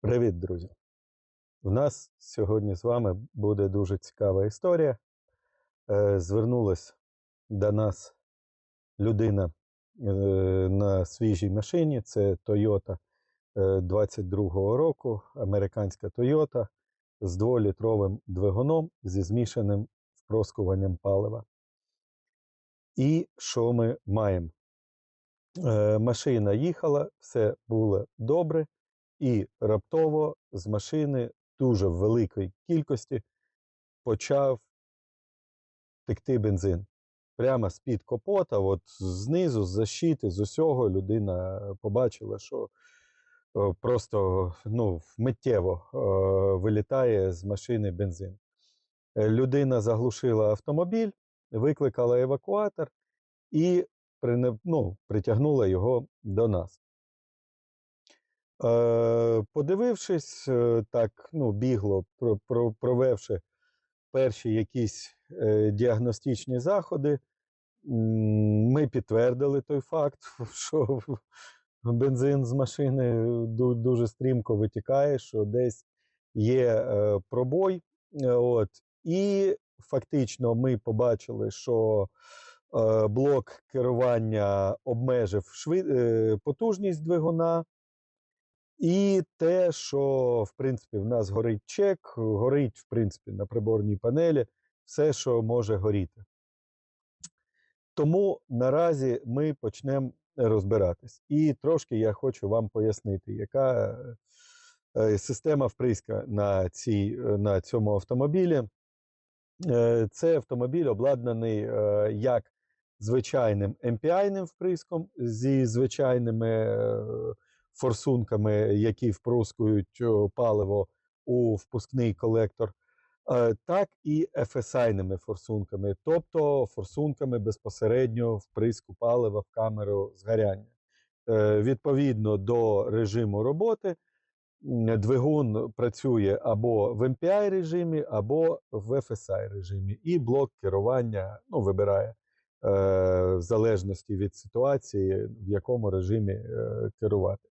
Привіт, друзі! В нас сьогодні з вами буде дуже цікава історія. Е, Звернулась до нас людина е, на свіжій машині. Це Toyota е, 22-го року, американська Toyota з 2-літровим двигуном зі змішаним впроскуванням палива. І що ми маємо? Е, Машина їхала, все було добре. І раптово з машини дуже в великій кількості почав текти бензин. Прямо з-під капота, от знизу, з защити, з усього людина побачила, що е, просто ну, миттєво е, вилітає з машини бензин. Е, Людина заглушила автомобіль, викликала евакуатор і ну, притягнула його до нас. Е, Подивившись, е, так ну, бігло, про- про- провевши перші якісь е, діагностичні заходи, ми підтвердили той факт, що бензин з машини дуже стрімко витікає, що десь є пробой. От, і фактично ми побачили, що блок керування обмежив потужність двигуна. І те, що в принципі в нас горить чек, горить в принципі на приборній панелі все, що може горіти. Тому наразі ми почнемо розбиратись. І трошки я хочу вам пояснити, яка е, система вприска на, цій, е, на цьому автомобілі. Е, Це автомобіль обладнаний як звичайним MPI-ним вприском зі звичайними форсунками, які впрускують паливо у впускний колектор, е, так і FSI-ними форсунками, тобто форсунками безпосередньо вприску палива в камеру згоряння. Е, Відповідно до режиму роботи, двигун працює або в MPI режимі, або в FSI режимі, і блок керування ну, вибирає е, в залежності від ситуації, в якому режимі керувати.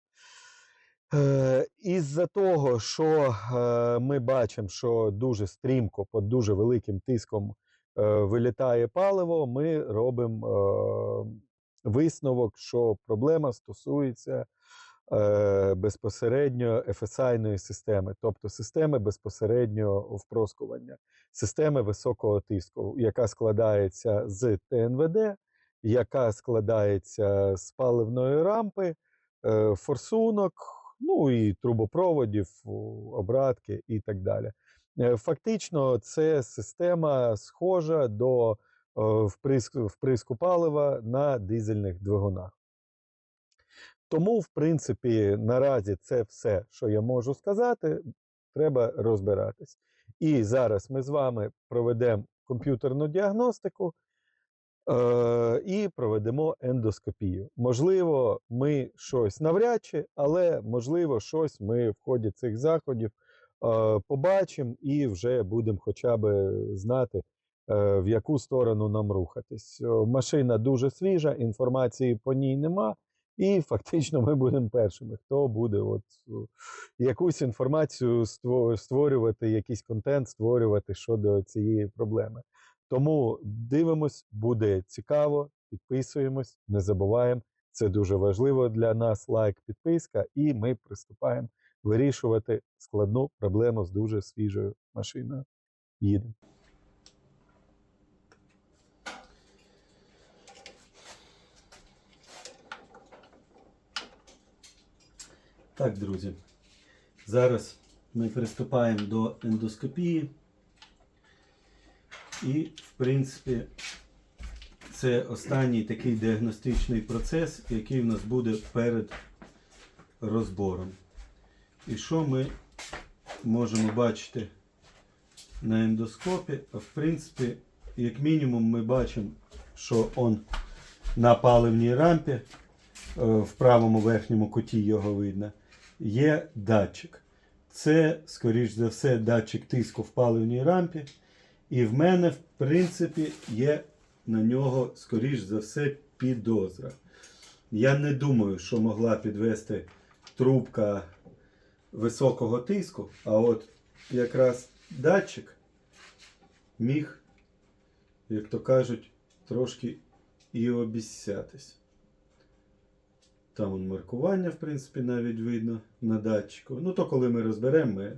Е, Із-за того, що е, ми бачимо, що дуже стрімко, під дуже великим тиском е, вилітає паливо, ми робимо висновок, що проблема стосується безпосередньо FSI-ної системи, тобто системи безпосереднього впроскування, системи високого тиску, яка складається з ТНВД, яка складається з паливної рампи, форсунок, ну і трубопроводів, обратки і так далі. Е, Фактично, це система схожа до е, вприску, вприску палива на дизельних двигунах. Тому, в принципі, наразі це все, що я можу сказати, треба розбиратись. І зараз ми з вами проведемо комп'ютерну діагностику е, і проведемо ендоскопію. Можливо, ми щось навряд чи, але можливо, щось ми в ході цих заходів е, побачимо і вже будемо хоча б знати, е, в яку сторону нам рухатись. Е, Машина дуже свіжа, інформації по ній нема. І фактично ми будемо першими, хто буде от е, якусь інформацію ство- створювати, якийсь контент створювати щодо цієї проблеми. Тому дивимось, буде цікаво, підписуємось, не забуваємо. Це дуже важливо для нас. Лайк, підписка, і ми приступаємо вирішувати складну проблему з дуже свіжою машиною. Їдемо. Так, друзі. Зараз ми приступаємо до ендоскопії. І, в принципі, це останній такий діагностичний процес, який в нас буде перед розбором. І що ми можемо бачити на ендоскопі? В принципі, як мінімум, ми бачимо, що он на паливній рампі, е, в правому верхньому куті його видно, є датчик. Це, скоріш за все, датчик тиску в паливній рампі. І в мене, в принципі, є на нього, скоріш за все, підозра. Я не думаю, що могла підвести трубка високого тиску, а от якраз датчик міг, як то кажуть, трошки і обіссятись. Там он маркування, в принципі, навіть видно на датчику. Ну, то коли ми розберемо, ми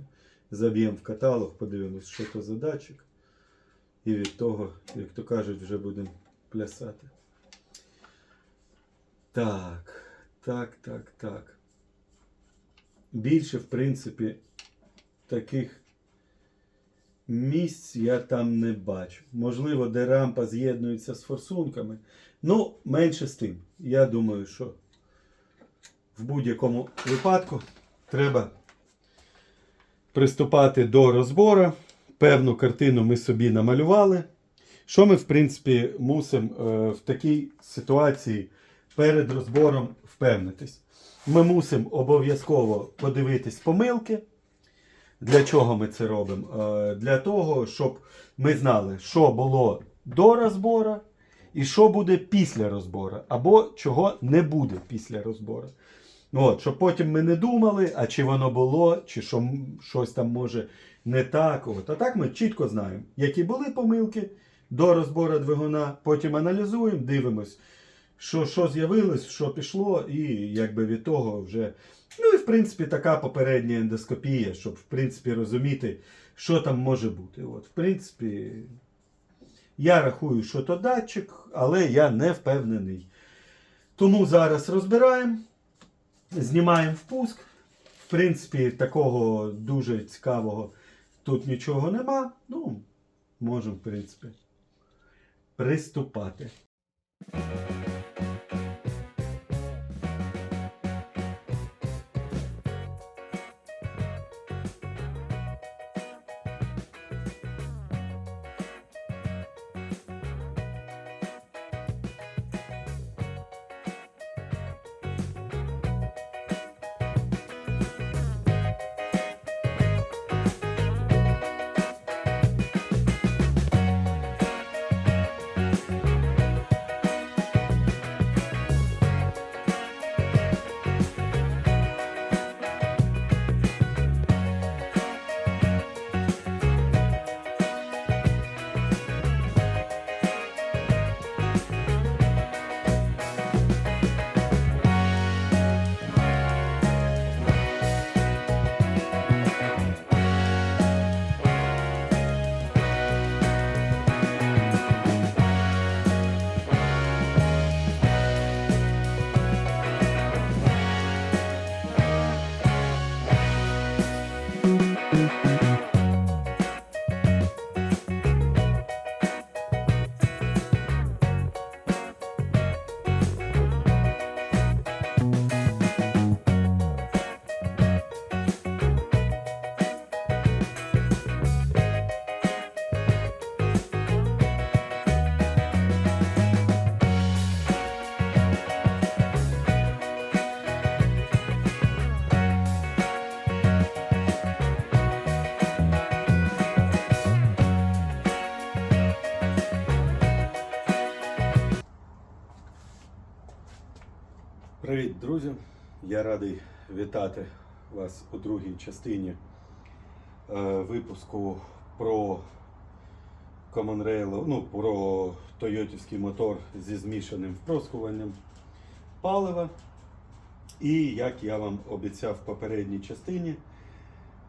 заб'ємо в каталог, подивимось, що то за датчик. І від того, як то кажуть, вже будемо плясати. Так, так, так, так. Більше, в принципі, таких місць я там не бачу. Можливо, де рампа з'єднується з форсунками. Ну, менше з тим. Я думаю, що в будь-якому випадку треба приступати до розбору. Певну картину ми собі намалювали. Що ми, в принципі, мусимо е, в такій ситуації перед розбором впевнитись? Ми мусимо обов'язково подивитись помилки. Для чого ми це робимо? Е, Для того, щоб ми знали, що було до розбору і що буде після розбору, або чого не буде після розбору. От, щоб потім ми не думали, а чи воно було, чи що, щось там може не так. От. А так ми чітко знаємо, які були помилки до розбору двигуна, потім аналізуємо, дивимось, що, що з'явилось, що пішло, і якби від того вже. Ну і в принципі така попередня ендоскопія, щоб в принципі розуміти, що там може бути. От, в принципі, я рахую, що то датчик, але я не впевнений. Тому зараз розбираємо, знімаємо впуск. В принципі, такого дуже цікавого тут нічого нема. Ну, можемо, в принципі, приступати. Друзі! Я радий вітати вас у другій частині е, випуску про Common Rail, ну, про Тойотівський мотор зі змішаним вприскуванням палива. І як я вам обіцяв в попередній частині,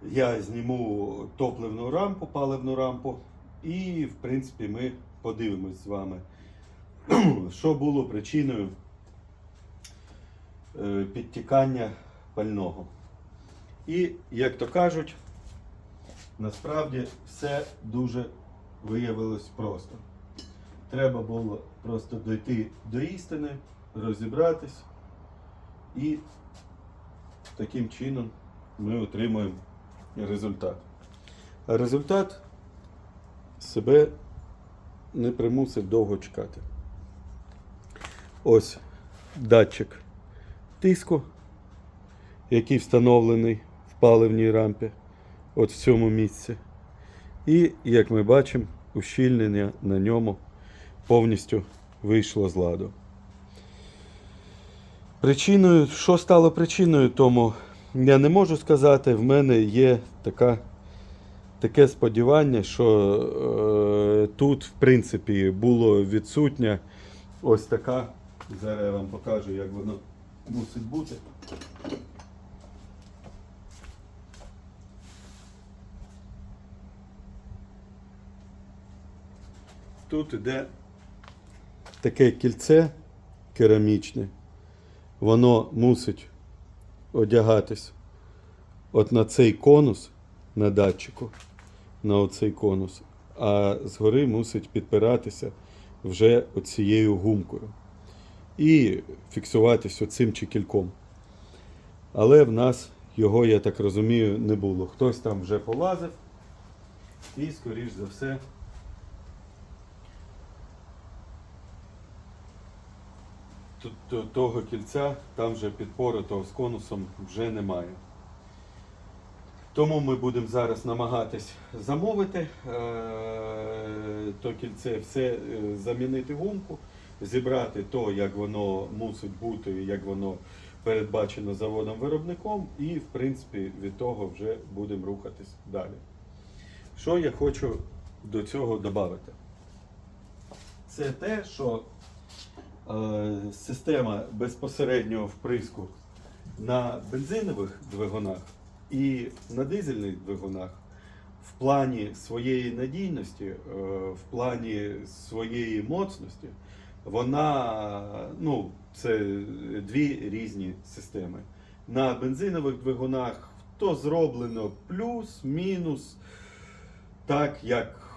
я зніму топливну рампу, паливну рампу, і, в принципі, ми подивимось з вами, що було причиною підтікання пального. І, як то кажуть, насправді все дуже виявилось просто. Треба було просто дойти до істини, розібратись, і таким чином ми отримуємо результат. А результат себе не примусив довго чекати. Ось датчик тиску, який встановлений в паливній рампі, от в цьому місці. І, як ми бачимо, ущільнення на ньому повністю вийшло з ладу. Причиною, що стало причиною тому я не можу сказати. В мене є така, таке сподівання, що е, тут, в принципі, було відсутня ось така. Зараз я вам покажу, як воно мусить бути. Тут іде таке кільце керамічне. Воно мусить одягатись от на цей конус на датчику, на оцей конус, а згори мусить підпиратися вже оцією гумкою і фіксуватись оцим чекільком. Але в нас його, я так розумію, не було. Хтось там вже полазив і, скоріш за все, того кільця, там вже підпоротого з конусом вже немає. Тому ми будемо зараз намагатись замовити е- то кільце, все е, замінити гумку, зібрати то, як воно мусить бути, як воно передбачено заводом-виробником, і, в принципі, від того вже будемо рухатись далі. Що я хочу до цього додати? Це те, що е, система безпосереднього вприску на бензинових двигунах і на дизельних двигунах в плані своєї надійності, е, в плані своєї моцності, вона ну, це дві різні системи. На бензинових двигунах то зроблено плюс, мінус, так як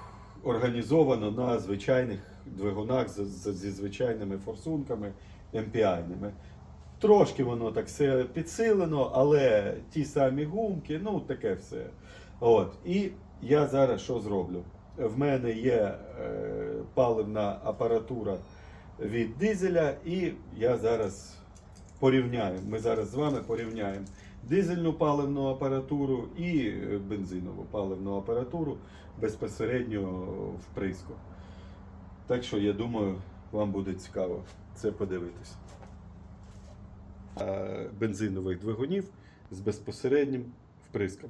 організовано на звичайних двигунах зі звичайними форсунками MPI-ними. Трошки воно так все підсилено, але ті самі гумки, ну таке все. От. І я зараз що зроблю? В мене є е, паливна апаратура від дизеля, і я зараз порівняю. Ми зараз з вами порівняємо дизельну паливну апаратуру і е, бензинову паливну апаратуру безпосередньо вприску. Так що я думаю, вам буде цікаво це подивитись. Бензинових двигунів з безпосереднім вприском.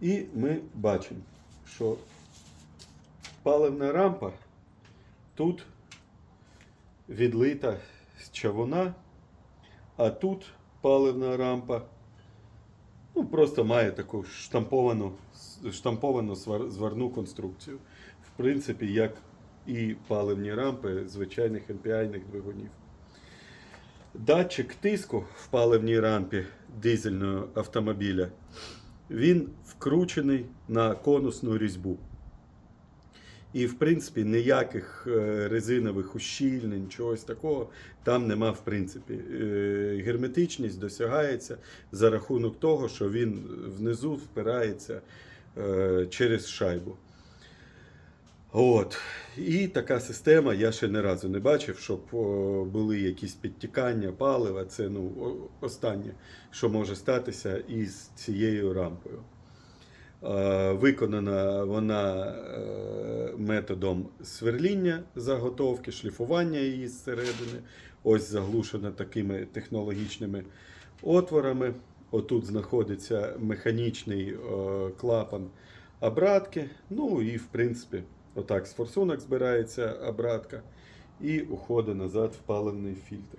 І ми бачимо, що паливна рампа тут відлита чавуна, а тут паливна рампа ну, просто має таку штамповану, штамповану зварну конструкцію. В принципі, як і паливні рампи звичайних MPI-них двигунів. Датчик тиску в паливній рампі дизельного автомобіля він вкручений на конусну різьбу. І, в принципі, ніяких е, резинових ущільнень, чогось такого там нема, в принципі. Е, Герметичність досягається за рахунок того, що він внизу впирається е, через шайбу. От. І така система, я ще не разу не бачив, щоб були якісь підтікання палива. Це ну, останнє, що може статися із цією рампою. Е, Виконана вона е, методом сверління заготовки, шліфування її зсередини. Ось заглушена такими технологічними отворами. Отут знаходиться механічний е, клапан обратки. Ну і в принципі, отак з форсунок збирається обратка і уходить назад в паливний фільтр.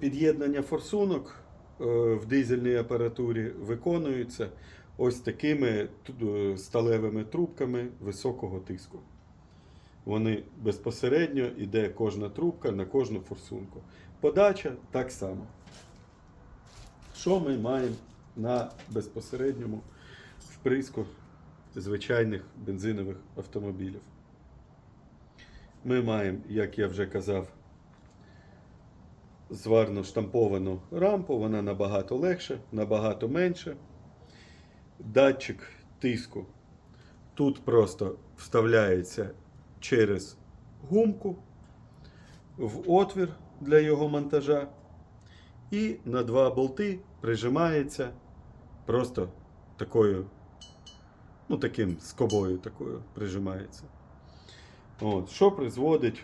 Під'єднання форсунок в дизельній апаратурі виконується ось такими е, сталевими трубками високого тиску. Вони безпосередньо йде кожна трубка на кожну форсунку. Подача так само. Що ми маємо на безпосередньому вприску звичайних бензинових автомобілів? Ми маємо, як я вже казав, зварно штамповану рампу, вона набагато легше, набагато менше. Датчик тиску тут просто вставляється через гумку в отвір для його монтажа. І на два болти прижимається просто такою, ну таким скобою такою прижимається. От, що призводить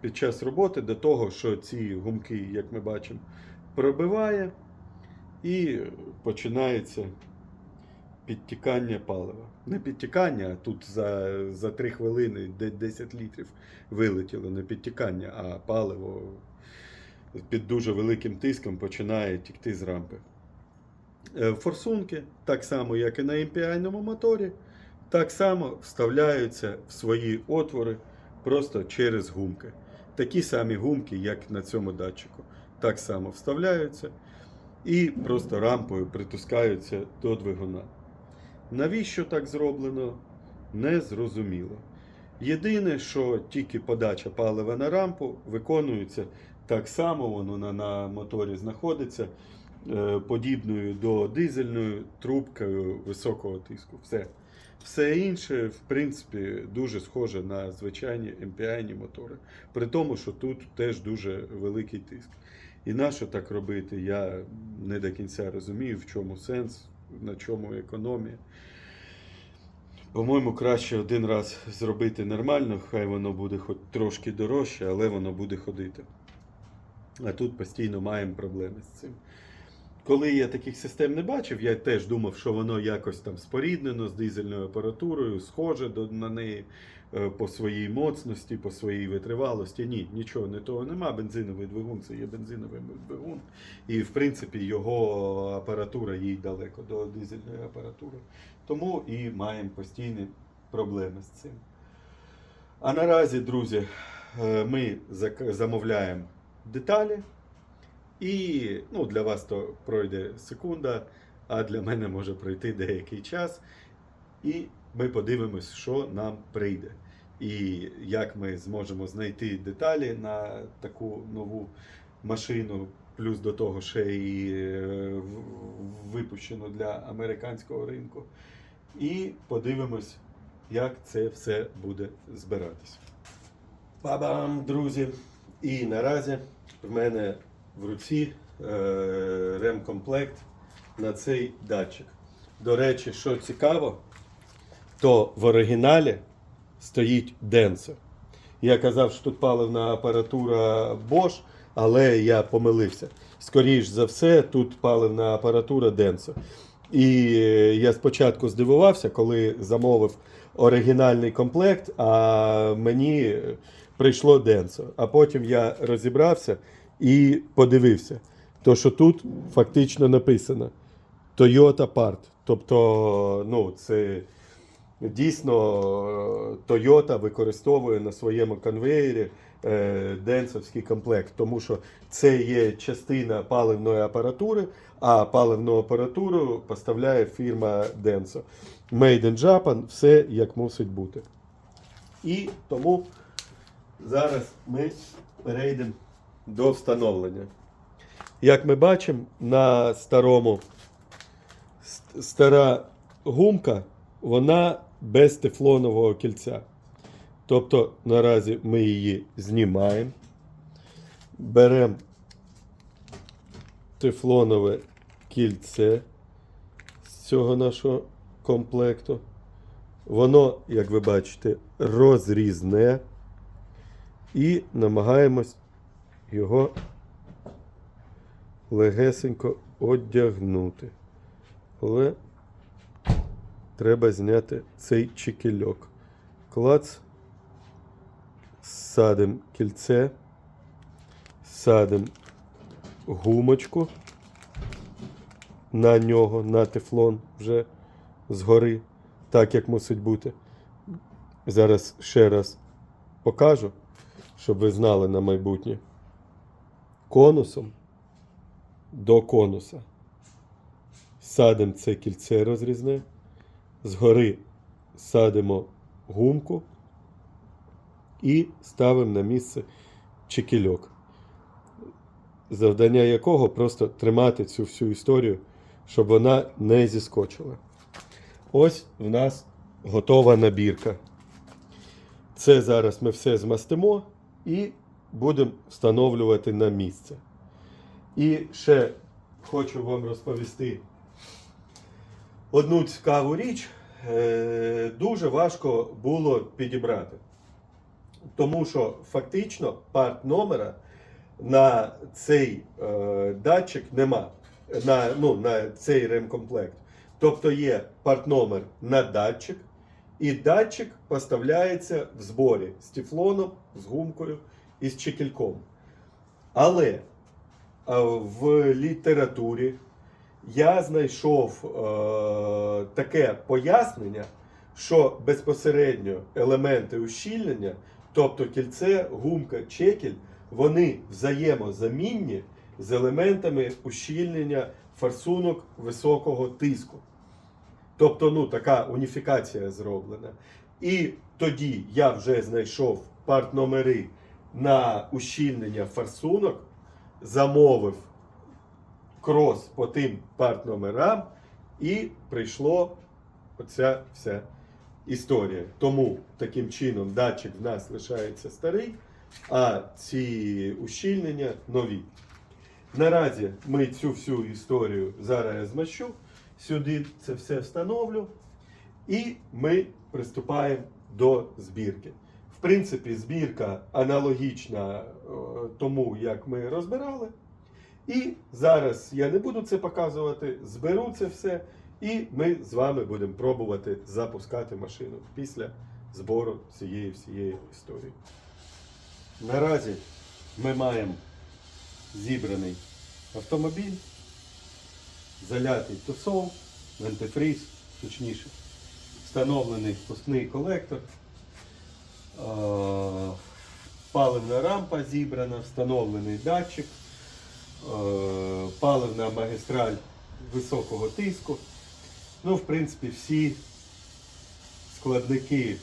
під час роботи до того, що ці гумки, як ми бачимо, пробиває і починається підтікання палива. Не підтікання, а тут за, за 3 хвилини 10 літрів вилетіло, не підтікання, а паливо під дуже великим тиском починає тікти з рампи. Е, Форсунки, так само, як і на MPI моторі, так само вставляються в свої отвори просто через гумки. Такі самі гумки, як на цьому датчику. Так само вставляються і просто рампою притискаються до двигуна. Навіщо так зроблено? Не зрозуміло. Єдине, що тільки подача палива на рампу виконується так само, воно на, на моторі знаходиться е, подібною до дизельної трубкою високого тиску. Все. Все інше, в принципі, дуже схоже на звичайні MPI мотори. При тому, що тут теж дуже великий тиск. І на що так робити, я не до кінця розумію, в чому сенс, на чому економія. По-моєму, краще один раз зробити нормально, хай воно буде хоч трошки дорожче, але воно буде ходити. А тут постійно маємо проблеми з цим. Коли я таких систем не бачив, я теж думав, що воно якось там споріднено з дизельною апаратурою, схоже до, на неї е, по своїй моцності, по своїй витривалості. Ні, нічого не того нема. Бензиновий двигун це є бензиновий двигун. І, в принципі, його апаратура їй далеко до дизельної апаратури. Тому і маємо постійні проблеми з цим. А наразі, друзі, е, ми замовляємо деталі. І ну, для вас то пройде секунда, а для мене може пройти деякий час. І ми подивимось, що нам прийде. І як ми зможемо знайти деталі на таку нову машину, плюс до того ще і е, випущено для американського ринку. І подивимось, як це все буде збиратись. Бабам, друзі! І наразі в мене в руці е, ремкомплект на цей датчик. До речі, що цікаво, то в оригіналі стоїть Denso. Я казав, що тут паливна апаратура Bosch, але я помилився. Скоріш за все, тут паливна апаратура Denso. І е, я спочатку здивувався, коли замовив оригінальний комплект, а мені прийшло Денсо. А потім я розібрався і подивився, то що тут фактично написано Toyota Part. Тобто, ну, це дійсно е, Toyota використовує на своєму конвеєрі е, денсовський комплект, тому що це є частина паливної апаратури, а паливну апаратуру поставляє фірма Denso. Made in Japan, все як мусить бути. І тому зараз ми перейдемо до встановлення. Як ми бачимо, на старому стара гумка, вона без тефлонового кільця. Тобто наразі ми її знімаємо, беремо тефлонове кільце з цього нашого комплекту. Воно, як ви бачите, розрізне і намагаємось його легесенько одягнути. Але треба зняти цей чекельок. Клац, садимо кільце, садимо гумочку на нього, на тефлон вже згори, так як мусить бути. Зараз ще раз покажу, щоб ви знали на майбутнє. Конусом до конуса. Садимо це кільце розрізне, згори садимо гумку і ставимо на місце чекільок. Завдання якого просто тримати цю всю історію, щоб вона не зіскочила. Ось в нас готова набірка. Це зараз ми все змастимо і будемо встановлювати на місце. І ще хочу вам розповісти одну цікаву річ. Е, Дуже важко було підібрати. Тому що фактично парт номера на цей е, датчик нема. на, ну, на цей ремкомплект. Тобто є партномер на датчик, і датчик поставляється в зборі з тефлоном, з гумкою і з чекільком. Але в літературі я знайшов е, таке пояснення, що безпосередньо елементи ущільнення, тобто кільце, гумка, чекіль, вони взаємозамінні з елементами ущільнення форсунок високого тиску. Тобто, ну, така уніфікація зроблена. І тоді я вже знайшов партномери на ущільнення форсунок, замовив крос по тим партномерам, і прийшло оця вся історія. Тому таким чином датчик в нас лишається старий, а ці ущільнення нові. Наразі ми цю всю історію зараз я змащу, сюди це все встановлю, і ми приступаємо до збірки. В принципі, збірка аналогічна е, тому, як ми розбирали. І зараз я не буду це показувати, зберу це все, і ми з вами будемо пробувати запускати машину після збору цієї всієї історії. Наразі ми маємо зібраний автомобіль, залятий тусов, антифріз, точніше, встановлений впускний колектор, паливна рампа зібрана, встановлений датчик, е, паливна магістраль високого тиску. Ну, в принципі, всі складники,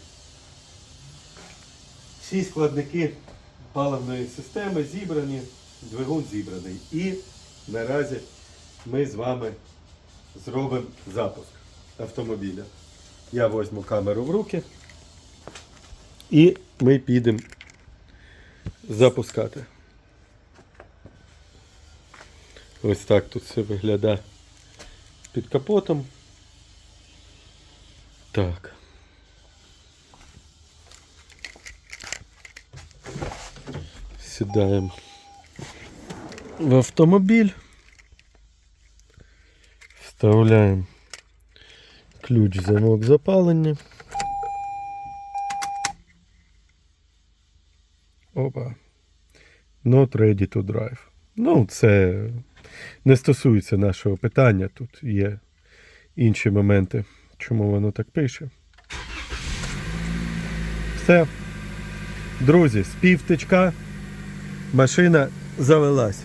всі складники паливної системи зібрані, двигун зібраний. І наразі ми з вами зробимо запуск автомобіля. Я візьму камеру в руки і ми підемо запускати. Ось так тут все виглядає під капотом. Так. Сідаємо в автомобіль. Вставляємо ключ в замок запалення. Опа. Not ready to drive. Ну, це не стосується нашого питання. Тут є інші моменти, чому воно так пише. Все. Друзі, з півтичка машина завелась.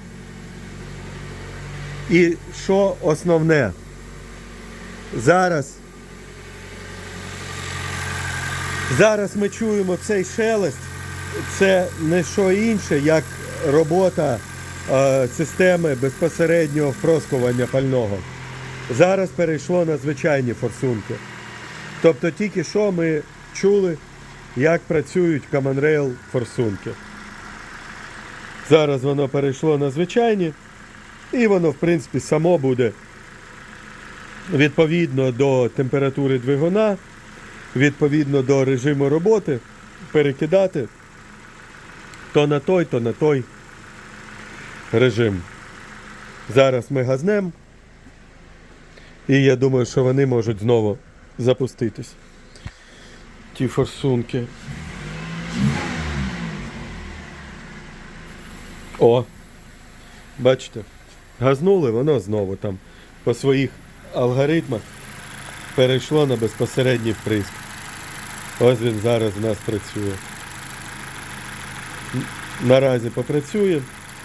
І що основне? Зараз. Зараз ми чуємо цей шелест. Це не що інше, як робота е, системи безпосереднього впроскування пального. Зараз перейшло на звичайні форсунки. Тобто тільки що ми чули, як працюють Common Rail форсунки. Зараз воно перейшло на звичайні, і воно, в принципі, само буде відповідно до температури двигуна, відповідно до режиму роботи, перекидати то на той, то на той режим. Зараз ми газнем. І я думаю, що вони можуть знову запуститись. Ті форсунки. О! Бачите? Газнули, воно знову там по своїх алгоритмах перейшло на безпосередній вприск. Ось він зараз у нас працює. Наразі попрацює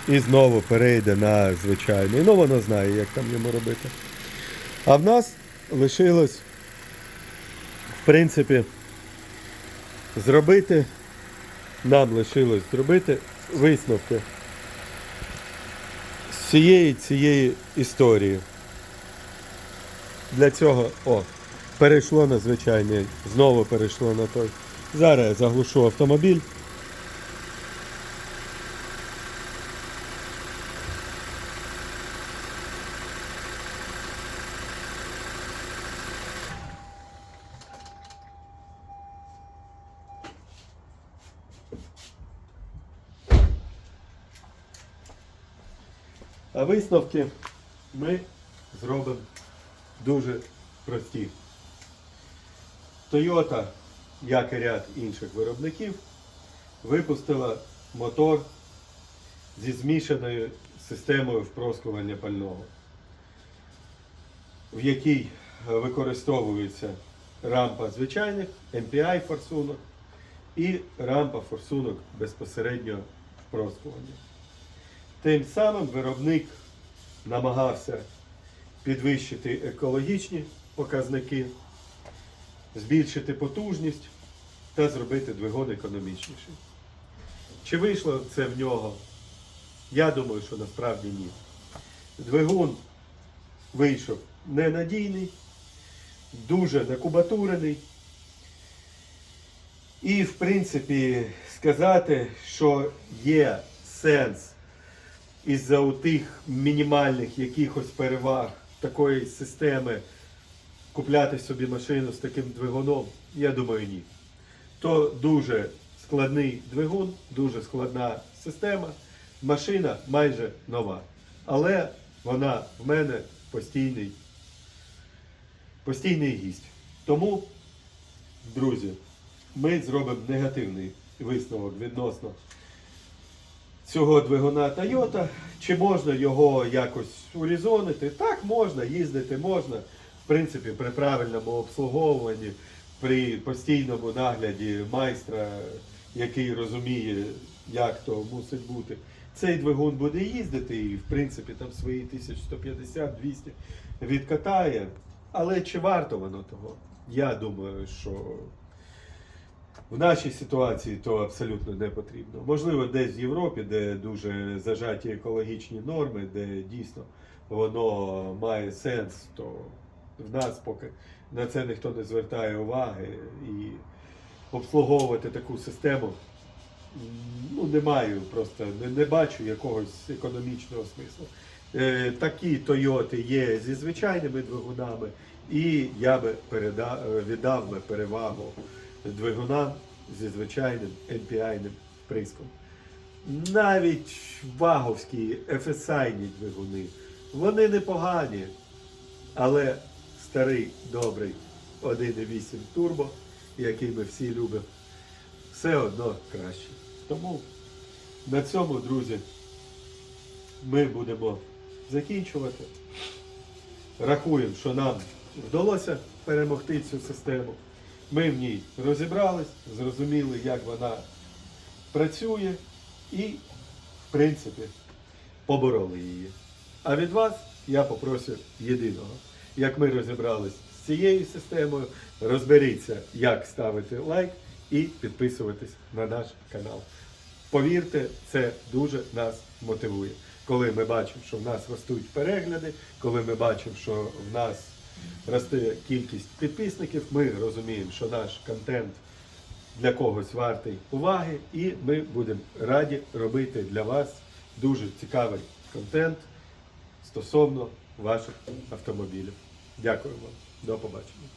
і знову перейде на звичайний. Ну, воно знає, як там йому робити. А в нас лишилось, в принципі, зробити, нам лишилось зробити висновки з цієї цієї історії. Для цього, о, перейшло на звичайний, знову перейшло на той. Зараз я заглушу автомобіль. А ми зробимо дуже прості. Toyota, як і ряд інших виробників, випустила мотор зі змішаною системою впроскування пального, в якій використовується рампа звичайних, MPI форсунок і рампа форсунок безпосередньо впроскування. Тим самим виробник намагався підвищити екологічні показники, збільшити потужність та зробити двигун економічніший. Чи вийшло це в нього? Я думаю, що насправді ні. Двигун вийшов ненадійний, дуже накубатурений. І, в принципі, сказати, що є сенс із-за тих мінімальних якихось переваг такої системи купляти собі машину з таким двигуном, я думаю, ні. То дуже складний двигун, дуже складна система. Машина майже нова. Але вона в мене постійний, постійний гість. Тому, друзі, ми зробимо негативний висновок відносно цього двигуна Toyota. Чи можна його якось урізонити? Так, можна, їздити можна. В принципі, при правильному обслуговуванні, при постійному нагляді майстра, який розуміє, як то мусить бути. Цей двигун буде їздити і, в принципі, там свої 1150-200 відкатає. Але чи варто воно того? Я думаю, що в нашій ситуації то абсолютно не потрібно. Можливо, десь в Європі, де дуже зажаті екологічні норми, де дійсно воно має сенс, то в нас поки на це ніхто не звертає уваги і обслуговувати таку систему. Ну, не маю просто, не, не бачу якогось економічного смислу. Е, такі Тойоти є зі звичайними двигунами, і я би переда, е, віддав би перевагу двигунам зі звичайним NPI-ним вприском. Навіть ваговські FSI-ні двигуни, вони непогані, але старий добрий 1.8 турбо, який ми всі любимо, все одно краще. Тому на цьому, друзі, ми будемо закінчувати. Рахуємо, що нам вдалося перемогти цю систему. Ми в ній розібрались, зрозуміли, як вона працює і, в принципі, побороли її. А від вас я попрошу єдиного. Як ми розібрались з цією системою, розберіться, як ставити лайк і підписуватись на наш канал. Повірте, це дуже нас мотивує. Коли ми бачимо, що в нас ростуть перегляди, коли ми бачимо, що в нас росте кількість підписників, ми розуміємо, що наш контент для когось вартий уваги, і ми будемо раді робити для вас дуже цікавий контент стосовно ваших автомобілів. Дякую вам. До побачення.